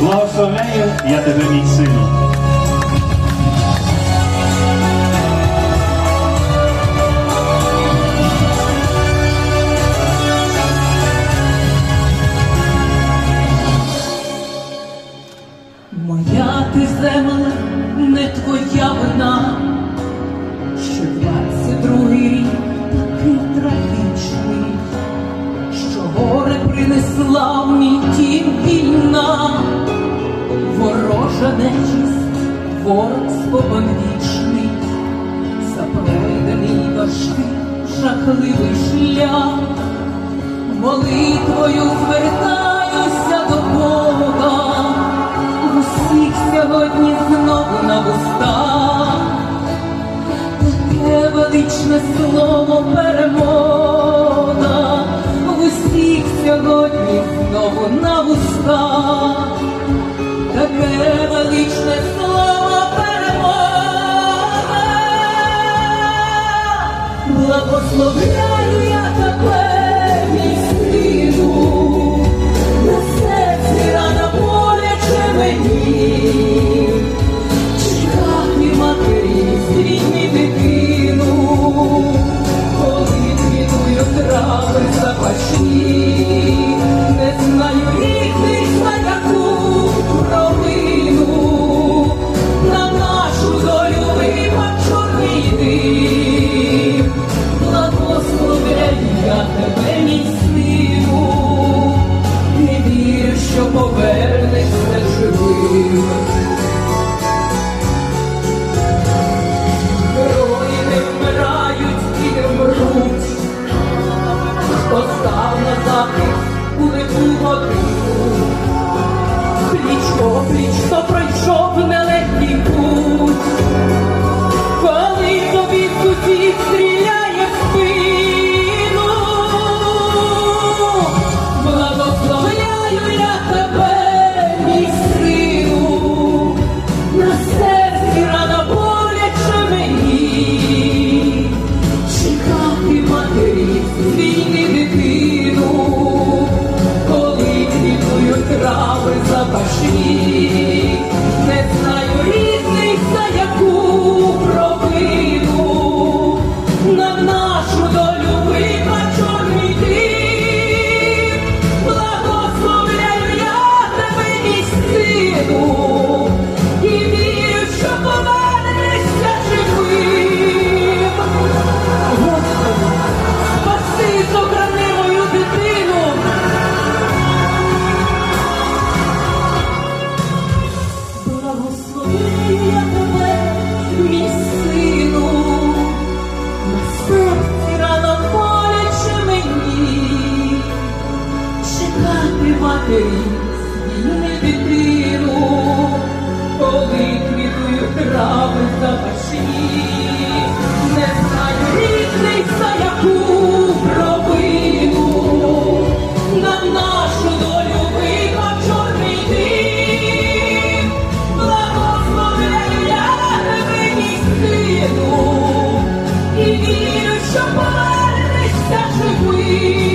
Благословляю я тебе, мій сину. Моя ти земля не твоя вина, що двадцять другий рік такий трагічний, що горе принесла в мій дім війна, ворожа нечисть, ворог споконвічний, запройдений важкий, жахливий шлях, молитвою звертаюся до Бога. Усіх сьогодні знову на вустах, таке величне слово перемога, усіх сьогодні знову на вустах, благословляю Герої не вмирають і не вмруть, хто на захист у лиху пліч опліч, хто пройшов нелегкий путь, коли тобі сусід стріляє спину, благословляю я тебе, запашні, що повернешся живим,